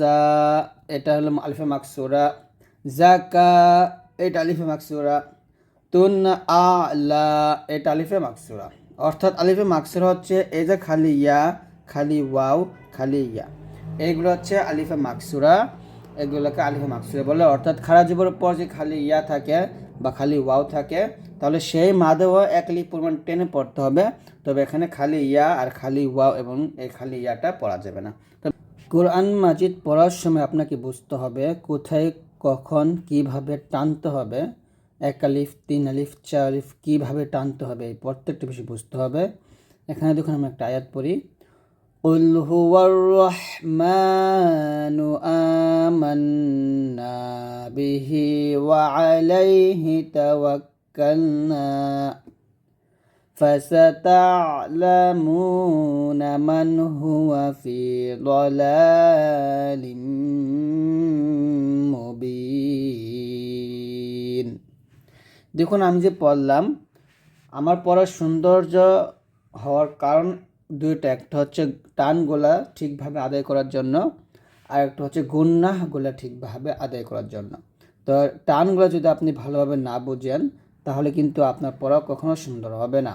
সা এটা হলো আলিফে মাকসুরা জাকা এটা আলিফে মাকসুরা তুন আলা, এটা আলিফে মাকসুরা অর্থাৎ আলিফে মাকসুরা হচ্ছে এই যে খালি ইয়া, খালি ওয়াও, খালি ইয়া। এইগুলো হচ্ছে আলিফে মাকসুরা এগুলোকে আলিফে মাকসুরা বলে। অর্থাৎ খারা জীবনের পর যে খালি ইয়া থাকে বা খালি ওয়াও থাকে, তাহলে সেই মাদেও এক লিপ পরিমাণ টেনে পড়তে হবে। তবে এখানে খালি ইয়া আর খালি ওয়াও এবং এই খালি ইয়াটা পড়া যাবে না। কোরআন মাজিদ পড়ার সময় আপনাকে বুঝতে হবে কোথায় কখন কিভাবে টানতে হবে এক আলিফ তিন আলিফ চার আলিফ কীভাবে টানতে হবে এই প্রত্যেকটা বিষয় বুঝতে হবে এখানে দেখুন আমি একটা আয়াত পড়ি قل هو الرحمن آمنا به وعليه توكلنا فستعلمون من هو في ضلال مبين দেখুন আমি যে পড়লাম আমার পড়ার সৌন্দর্য হওয়ার কারণ দুইটা একটা হচ্ছে টানগুলা ঠিকভাবে আদায় করার জন্য আর একটা হচ্ছে গুন্নাহগুলা ঠিকভাবে আদায় করার জন্য তো টানগুলো যদি আপনি ভালোভাবে না বুঝেন তাহলে কিন্তু আপনার পড়া কখনো সুন্দর হবে না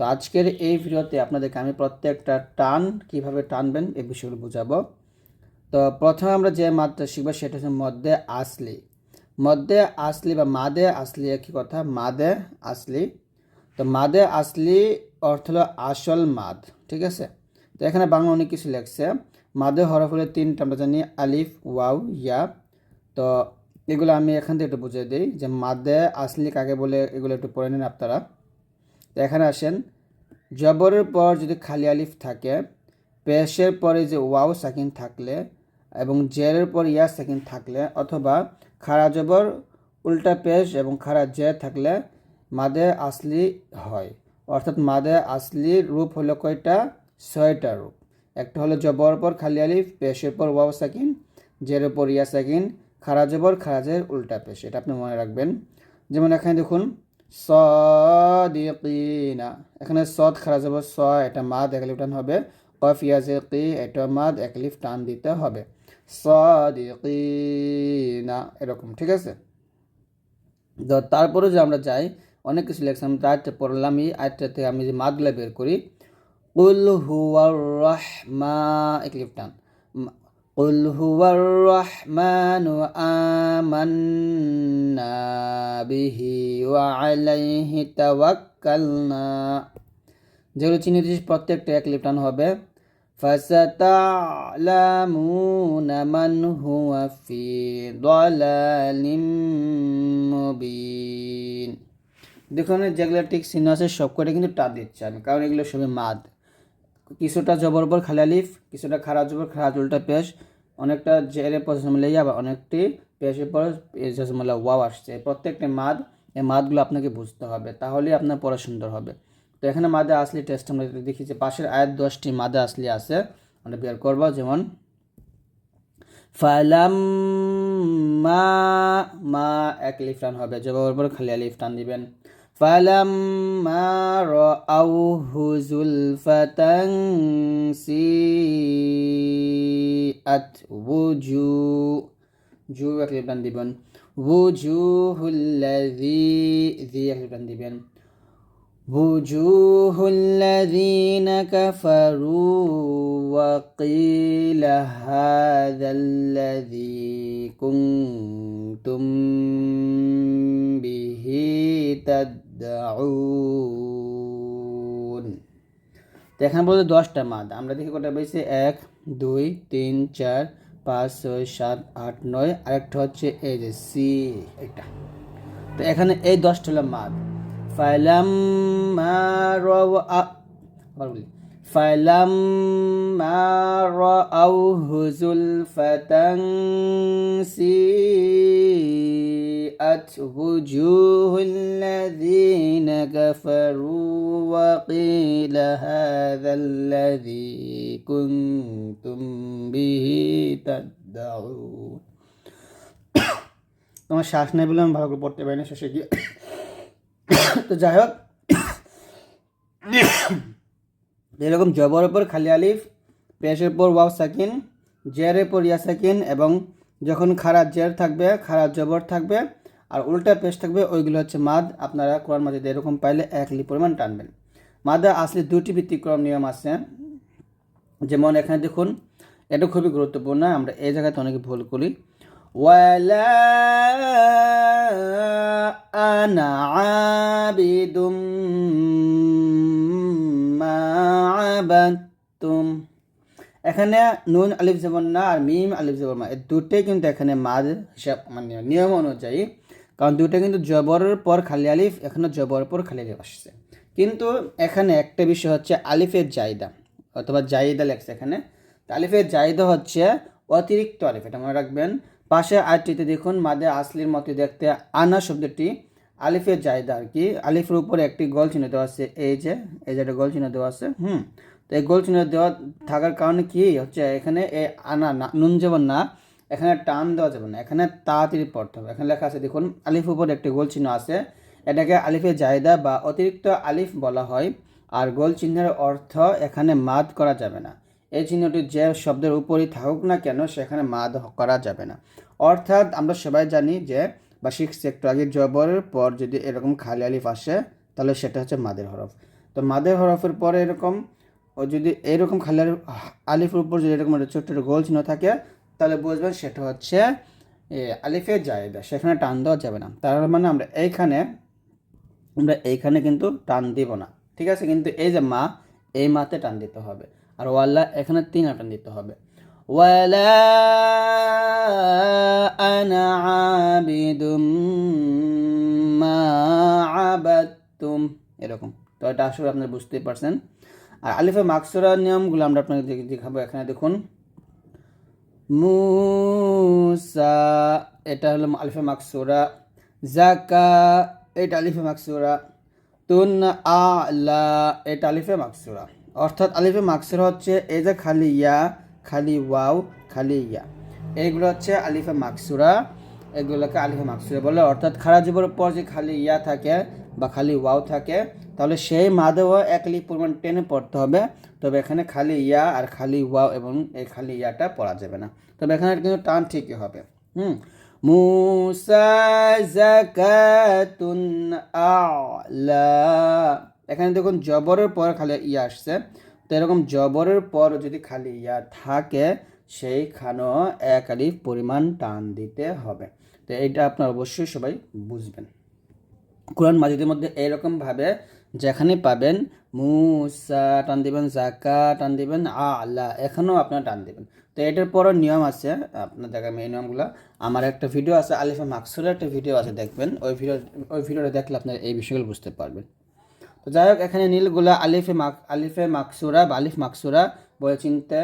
তো আজকের এই ভিডিওতে আপনাদেরকে আমি প্রত্যেকটা টান কীভাবে টানবেন এই বিষয়গুলো বুঝাবো। তো প্রথমে আমরা যে মাত্রা শিখব সেটা হচ্ছে মধ্যে আসলি। মধ্যে আসলি বা মাদে আসলি একই কথা, মাদে আসলি। তো মাদে আসলি অর্থ হলো আসল মাদ, ঠিক আছে? তো এখানে বাংলা অনেক কিছু লেখছে। মাদে হরফ হলে তিনটা, আমরা জানি আলিফ, ওয়াও, ইয়া। তো এগুলো আমি এখান থেকে একটু বুঝিয়ে দিই যে মাদে আসলি কাকে বলে, এগুলো একটু পড়ে নিন আপনারা। এখানে আসেন। জবরের পর যদি খালি আলিফ থাকে, পেশের পরে যে ওয়াও সাকিন থাকলে এবং জেরের পর ইয়া সাকিন থাকলে অথবা খারা জবর, উল্টা পেশ এবং খারা জে থাকলে মাদে আসলি হয়। অর্থাৎ মাদে আসলির রূপ হলো কয়টা? ছয়টা রূপ। একটা হলো জবর পর খালি আলিফ, পেশের পর ওয়াও সাকিন, জেরের পর ইয়া সাকিন খারা জবর খারাজের উল্টা পেশ। এটা আপনি মনে রাখবেন। যেমন এখানে দেখুন সদিকিনা। এখানে সদ খারা জবর স এটা মাদ, এক লিফ টান হবে। কফ ইয়াজে কি এটা মাদ, এক লিফ টান দিতে হবে। সদিকিনা, এরকম, ঠিক আছে? তো তারপরে যে আমরা যাই, অনেক কিছু লেখছি, আমি আয়টা পড়লাম, এই আয়টা থেকে আমি যে মাদগুলা বের করি, কুল হুয়ার রহমা, এক লিফ টান قل هو الرحمن آمنا به وعليه توكلنا যেগুলো চিহ্নিত প্রত্যেকটা এক লিফটান হবে فستعلمون من هو في ضلال مبين দেখুন যেগুলো ঠিক চিহ্ন আছে সবকটা কিন্তু টান দিচ্ছে আমি কারণ এগুলো সবই মাদ কিছুটা জবর পর খালি আলিফ কিছুটা খারাপ জবর খারাপ উল্টা পেশ অনেকটা জেরে পছন্দ আবার অনেকটি পেশের পর ওয়াও আসছে। প্রত্যেকটি মাদ, এই মাদগুলো আপনাকে বুঝতে হবে। তাহলেই আপনার পড়া সুন্দর হবে। তো এখানে মাদে আসলে টেস্ট আমরা দেখি যে পাশের আয়াত দশটি মাদে আসলে আছে, আমরা বের করব। যেমন ফালাম মা মা এক লিফটান হবে। জবাবের পর খালি আলিফ টান দিবেন। فلما رأوه زلفة سيئت وجوه جوه غلبان ديبن وجوه الذي ذي غلبان وجوه الذين كفروا وقيل هذا الذي كنتم به تد تدعون তো এখানে বলতে দশটা মাদ আমরা দেখি কটা পেয়েছি এক দুই তিন চার পাঁচ ছয় সাত আট নয় আরেকটা হচ্ছে এই যে সি এটা তো এখানে এই দশটা হলো মাদ فلما رأوا فلما رأوه زلفة سيئت وجوه الذين كفروا وقيل هذا الذي كنتم به تدعون তোমার শ্বাস নেই বলে আমি ভালো করে পড়তে পারি না শেষে গিয়ে তো যাই হোক এরকম জবর উপর খালি আলিফ পেশের পর ওয়াও সাকিন জেরে পর ইয়া সাকিন এবং যখন খারাপ জের থাকবে খারাপ জবর থাকবে আর উল্টা পেশ থাকবে ওইগুলো হচ্ছে মাদ। আপনারা কোরআন মাজিদ এরকম পাইলে এক লি পরিমাণ টানবেন। মাদে আসলে দুটি ব্যতিক্রম নিয়ম আছে। যেমন এখানে দেখুন, এটা খুবই গুরুত্বপূর্ণ, আমরা এই জায়গাতে অনেকে ভুল করি। ওয়ালা আনা এখানে নুন, আলিফ জবর না আর মিম, আলিফ জবর মা এই দুটোই কিন্তু এখানে মাদ হিসাব মানে নিয়ম অনুযায়ী কারণ দুটো কিন্তু জবরের পর খালি আলিফ, এখানে জবরের পর খালি আলিফ আসছে। কিন্তু এখানে একটা বিষয় হচ্ছে আলিফের জায়দা, অথবা জায়দা লেখছে এখানে। আলিফের জায়দা হচ্ছে অতিরিক্ত আলিফ, এটা মনে রাখবেন। পাশে আটটিতে দেখুন, মাদে আসলির মতো দেখতে আনা শব্দটি আলিফের জায়দা আর কি। আলিফের উপরে একটি গোল চিহ্ন দেওয়া আছে, এই যে এই যে একটা গোল চিহ্ন দেওয়া আছে, হুম। তো এই গোল চিহ্ন দেওয়া থাকার কারণে কি? হচ্ছে এখানে এই আনা, না, নুন যেমন না এখানে টান দেওয়া যাবে না, এখানে তাড়াতাড়ি পড়তে হবে। এখানে লেখা আছে, দেখুন আলিফ উপর একটি গোল চিহ্ন আছে। এটাকে আলিফের জায়দা বা অতিরিক্ত আলিফ বলা হয়। আর গোল চিহ্নের অর্থ এখানে মাদ করা যাবে না। এই চিহ্নটি যে শব্দের উপরই থাকুক না কেন, সেখানে মাদ করা যাবে না। অর্থাৎ আমরা সবাই জানি যে বা শিখছি একটু আগে জবরের পর যদি এরকম খালি আলিফ আসে, তাহলে সেটা হচ্ছে মাদের হরফ। তো মাদের হরফের পরে এরকম, ও যদি এরকম খালি আলিফ, আলিফের উপর যদি এরকম ছোট্ট গোল চিহ্ন থাকে তাহলে বুঝবেন সেটা হচ্ছে এ, আলিফের জায়দা সেখানে টান দেওয়া যাবে না। তার মানে আমরা এইখানে আমরা এইখানে কিন্তু টান দিব না ঠিক আছে? কিন্তু এই যে মা এই মাতে টান দিতে হবে। আর ওয়াল্লা এখানে তিন টান দিতে হবে। আবাদতুম এরকম। তো এটা আসলে আপনারা বুঝতেই পারছেন। আর আলিফে মাকসুরার নিয়মগুলো আমরা আপনাকে দেখাবো। এখানে দেখুন মুসা, এটা হলো আলিফে মাকসুরা জাকা এটা আলিফে মাকসুরা তুন আলা, এটা আলিফে মাকসুরা অর্থাৎ আলিফে মাকসুরা হচ্ছে এই যে খালি ইয়া, খালি ওয়াও, খালি ইয়া। এইগুলো হচ্ছে আলিফে মাকসুরা এগুলোকে আলিফে মাকসুরা বলে। অর্থাৎ খারা জীবনের পর যে খালি ইয়া থাকে বা খালি ওয়াও থাকে, তাহলে সেই মাদেও এক লিপ পরিমাণ টেনে পড়তে হবে। তবে এখানে খালি ইয়া আর খালি ওয়া এবং এই খালি ইয়াটা পড়া যাবে না। তবে এখানে কিন্তু টান ঠিকই হবে। হুম। মুসা আলা। এখানে দেখুন জবরের পর খালি ইয়া আসছে। তো এরকম জবরের পর যদি খালি ইয়া থাকে, সেইখানেও এক আলিফ পরিমাণ টান দিতে হবে। তো এইটা আপনার অবশ্যই সবাই বুঝবেন। কোরআন মাজিদের মধ্যে এইরকমভাবে যেখানে পাবেন মুসা, টান দিবেন জাকা টান দিবেন আলা, এখানেও আপনারা টান দিবেন। তো এটার পরও নিয়ম আছে, আপনার দেখাবেন এই নিয়মগুলো। আমার একটা ভিডিও আছে, আলিফা মাকসুরের একটা ভিডিও আছে, দেখবেন। ওই ভিডিও ওই ভিডিওটা দেখলে আপনারা এই বিষয়গুলো বুঝতে পারবেন। তো যাই হোক, এখানে নীলগুলা আলিফে মাক, আলিফে মাকসুরা বা আলিফ মাকসুরা বলে চিনতে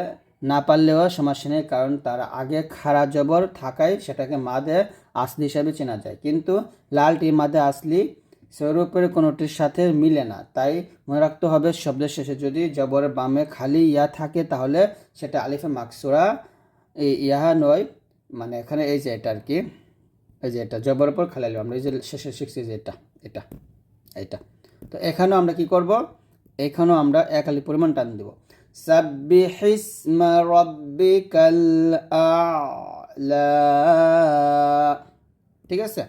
না পারলেও সমস্যা নেই কারণ তার আগে খারা জবর থাকায় সেটাকে মাদে আসলি হিসাবে চেনা যায়। কিন্তু লালটি মাদে আসলি স্বরূপের কোনোটির সাথে মিলে না। তাই মনে রাখতে হবে, শব্দের শেষে যদি জবরের বামে খালি ইয়া থাকে, তাহলে সেটা আলিফে মাকসুরা এই ইহা নয় মানে এখানে এই যে এটা আর কি এই যে এটা, জবরের পর খালি আমরা এই যে শেষে শিখছি যে এটা এটা এটা তো এখানেও আমরা কি করব? এখানেও আমরা এক আলি পরিমাণ টান দেব। ঠিক আছে?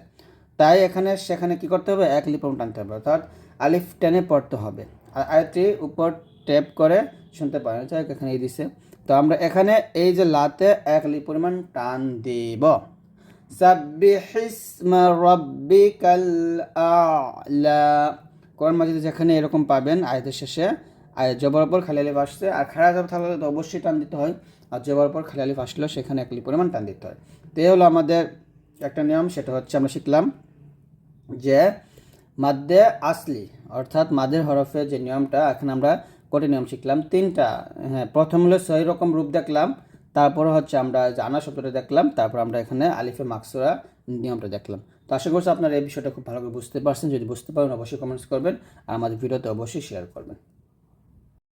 তাই এখানে সেখানে কি করতে হবে? এক লিপ পরিমাণ টানতে হবে। অর্থাৎ আলিফ টেনে পড়তে হবে। আর আরেকটি উপর ট্যাপ করে শুনতে পারেন। যাই এখানে এই দিছে। তো আমরা এখানে এই যে লাতে এক লিপ পরিমাণ টান দেব। কোরআন মাজিদে যেখানে এরকম পাবেন, আয়াতের শেষে আয় জবর পর খালি আলিফ আসছে। আর খাড়া জব থাকলে তো অবশ্যই টান দিতে হয়। আর জবর পর খালি আলিফ আসলেও সেখানে একলি পরিমাণ টান দিতে হয়। তো এই হলো আমাদের একটা নিয়ম, সেটা হচ্ছে আমরা শিখলাম। যে মাদ্যে আসলি, অর্থাৎ মাদের হরফে যে নিয়মটা, এখন আমরা কটি নিয়ম শিখলাম? তিনটা। হ্যাঁ প্রথম হলো সেই রকম রূপ দেখলাম, তারপর হচ্ছে আমরা জানা শব্দটা দেখলাম, তারপর আমরা এখানে আলিফে মাকসুরা নিয়মটা দেখলাম। তো আশা করছি আপনারা এই বিষয়টা খুব ভালো করে বুঝতে পারছেন। যদি বুঝতে পারেন, অবশ্যই কমেন্টস করবেন, আর আমাদের ভিডিওতে অবশ্যই শেয়ার করবেন।